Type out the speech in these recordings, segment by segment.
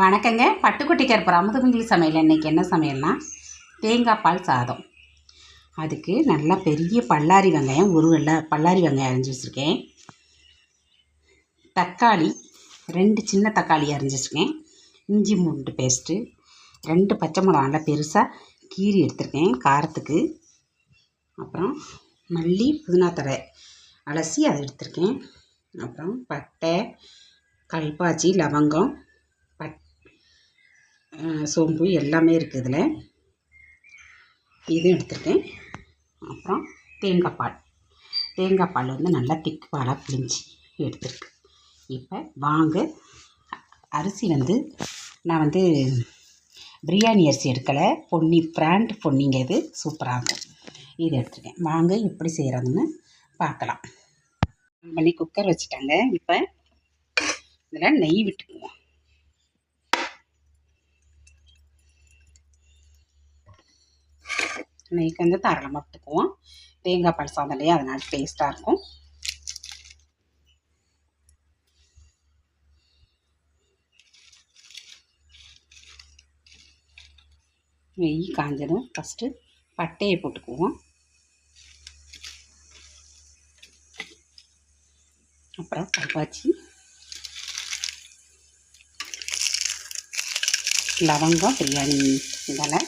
வணக்கங்க. பட்டுக்குட்டி கருப்பர் அமுதமிங்கிலி சமையல். இன்றைக்கி என்ன சமையல்னா தேங்காய் பால் சாதம். அதுக்கு நல்லா பெரிய பல்லாரி வெங்காயம் ஒரு வெள்ளை பல்லாரி வெங்காயம் அரிஞ்சு வச்சுருக்கேன். தக்காளி ரெண்டு சின்ன தக்காளி அரிஞ்சு வச்சுருக்கேன். இஞ்சி மூண்டு பேஸ்ட்டு ரெண்டு பச்சை மிளகா நல்லா பெருசாக கீரி எடுத்திருக்கேன் காரத்துக்கு. அப்புறம் மல்லி புதினா தழை அலசி அதை எடுத்திருக்கேன். அப்புறம் பட்டை கல்பாச்சி லவங்கம் சோம்பு எல்லாமே இருக்குது இதில். இதுவும் எடுத்துருக்கேன் அப்புறம் தேங்காய் பால். தேங்காய் பால் வந்து நல்லா திக் பாலாக பிழிஞ்சி எடுத்துருக்கு. இப்போ வாங்க அரிசி வந்து நான் வந்து பிரியாணி அரிசி எடுக்கலை. பொன்னி பிராண்ட் பொன்னிங்க இது. சூப்பராக இருக்கும் இது எடுத்துருக்கேன் வாங்க எப்படி செய்கிறதுன்னு பார்க்கலாம். பண்ணி குக்கர் வச்சுட்டாங்க. இப்போ இதில் நெய் விட்டுக்குவோம். நெய்க்கு வந்து தாராளமாக விட்டுக்குவோம் தேங்காய் பால் சாதம் இல்லையா அதனால் டேஸ்ட்டாக இருக்கும். நெய் காஞ்சதும் ஃபஸ்ட்டு பட்டையை போட்டுக்குவோம். அப்புறம் கல்பாச்சி லவங்கம் பிரியாணி இதெல்லாம்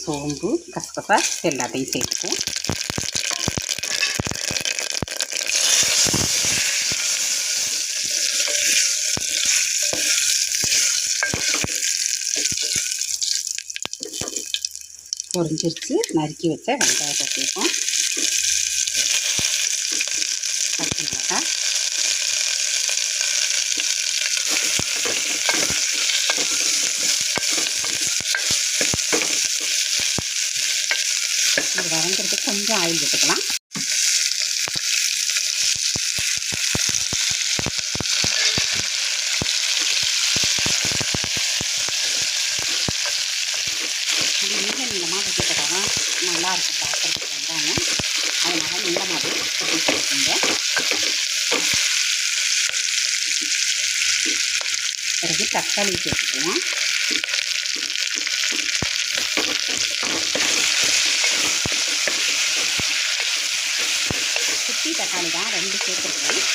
சோம்பு கசகசா எல்லாத்தையும் சேர்த்துக்குவோம். பொறிஞ்சிருச்சு நறுக்கி வச்ச வெங்காயத்தை சேர்ப்போம் பச்சை மிளகாய் இது வதங்கிறதுக்கு கொஞ்சம் ஆயில் விட்டுக்கலாம். நீள நீளமாக வெட்டிக்கிட்டா நல்லாயிருக்கும் பார்க்குறதுக்கு வந்தாங்க. அதனால் நீளமாகவே மாதிரி கொடுக்குங்க பிறகு தக்காளி சேர்த்துக்குவோம் குட்டி தக்காளி தான் ரெண்டு சேர்த்துருக்கேன்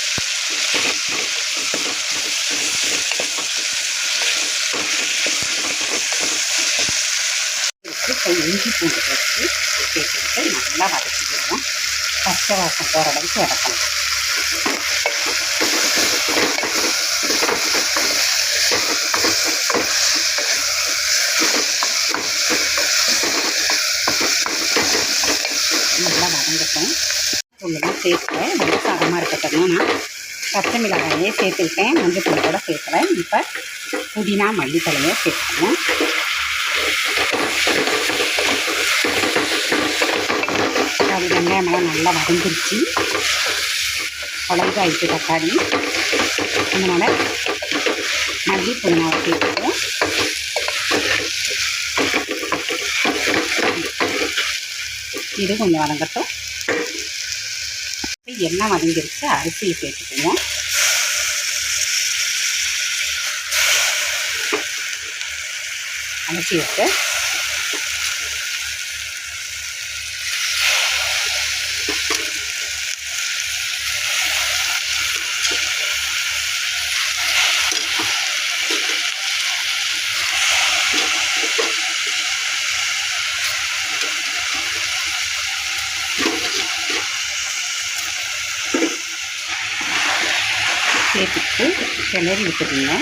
இப்போ இஞ்சி பூண்டு வச்சு சேர்த்துக்கிட்டு நல்லா வதக்கிடுவோம் பச்சை வாசம் போகிற அளவுக்கு வதக்கணும் நல்லா வதங்கட்டும் தூள்லாம் சேர்க்கல நல்லா சாதமாக இருக்கட்டும். நான் பச்சை மிளகாயே சேர்த்துக்கிட்டேன். மஞ்சள் தூள் கூட சேர்க்கல இப்போ புதினா மல்லித்தலையை சேர்த்துக்கணும். அது வெங்காயமெல்லாம் நல்லா வதங்கிருச்சு. குழம்பாயிடுச்சு தக்காளி அதனால் மல்லி புதினாவை சேர்த்துக்குவோம் இது கொஞ்சம் வதங்கட்டும். எண்ணெய் வதங்கிருச்சு அரிசியை சேர்த்துக்குவோம். அரிசி விட்டு சேர்த்துட்டு கிளறி விட்டுருங்க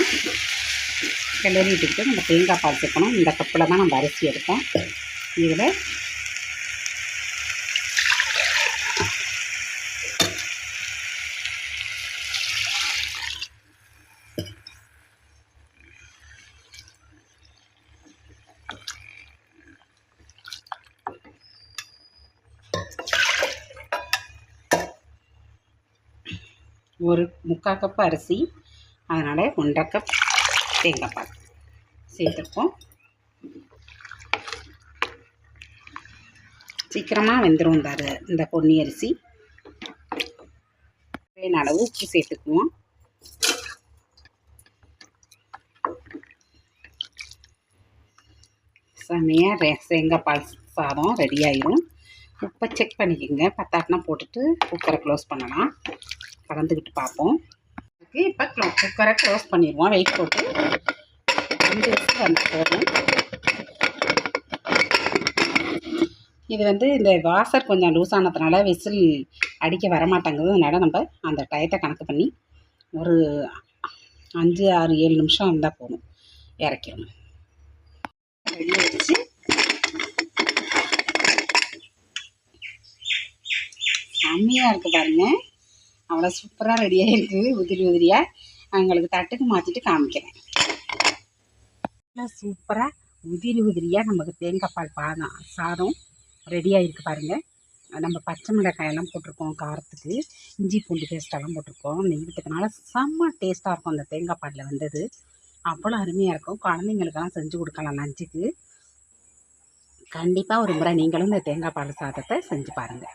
கிளறி விட்டுக்கிட்டு நம்ம தேங்காய் பால் சேர்க்கணும். இந்த கப்பில் தான் நம்ம அரிசி எடுப்போம். இதில் ஒரு முக்கால் கப் அரிசி அதனால் ஒன்றரை கப் தேங்காய் பால் சேர்த்துருக்கோம். சீக்கிரமாக வெந்துடும் இந்த இந்த பொன்னி அரிசி. தேவையான அளவு உப்பு சேர்த்துக்குவோம். செமையாக ரே தேங்காய் பால் சாதம் ரெடி ஆயிரும். உப்பை செக் பண்ணிக்கோங்க. பத்தாட்டினா போட்டுட்டு குக்கரை க்ளோஸ் பண்ணலாம். கலந்துக்கிட்டு பார்ப்போம். அதுக்கு இப்போ க்ளோ குக்கரை க்ளோஸ் பண்ணிடுவோம். வெயிட் போட்டு. அஞ்சு விசில் வந்து போதும். இது வந்து இந்த வாசர் கொஞ்சம் லூஸ் ஆனதுனால விசில் அடிக்க வரமாட்டேங்குது. அதனால் நம்ம அந்த டயத்தை கணக்கு பண்ணி ஒரு அஞ்சு ஆறு ஏழு நிமிஷம் இருந்தால் போதும். இறக்கிடணும். வெளியே வச்சு செம்மையாக இருக்குது பாருங்கள் அவ்வளோ சூப்பராக ரெடியாக இருக்குது உதிரி உதிரியாக அவங்களுக்கு தட்டுக்கு மாற்றிட்டு காமிக்கிறேன். அவ்வளோ சூப்பராக உதிரி உதிரியாக நமக்கு தேங்காய் பால் பாதம் சாதம் ரெடியாக இருக்குது பாருங்கள் நம்ம பச்சை மிளகாயெல்லாம் போட்டிருக்கோம் காரத்துக்கு. இஞ்சி பூண்டு பேஸ்ட்டெல்லாம் போட்டிருக்கோம். நெய் விட்டதுனால செம்ம டேஸ்ட்டாக இருக்கும் அந்த தேங்காய் பாலில் வந்தது. அவ்வளோ அருமையாக இருக்கும். குழந்தைங்களுக்கெல்லாம் செஞ்சு கொடுக்கலாம் லஞ்சுக்கு கண்டிப்பாக ஒரு முறை நீங்களும் இந்த தேங்காய் பால் சாதத்தை செஞ்சு பாருங்கள்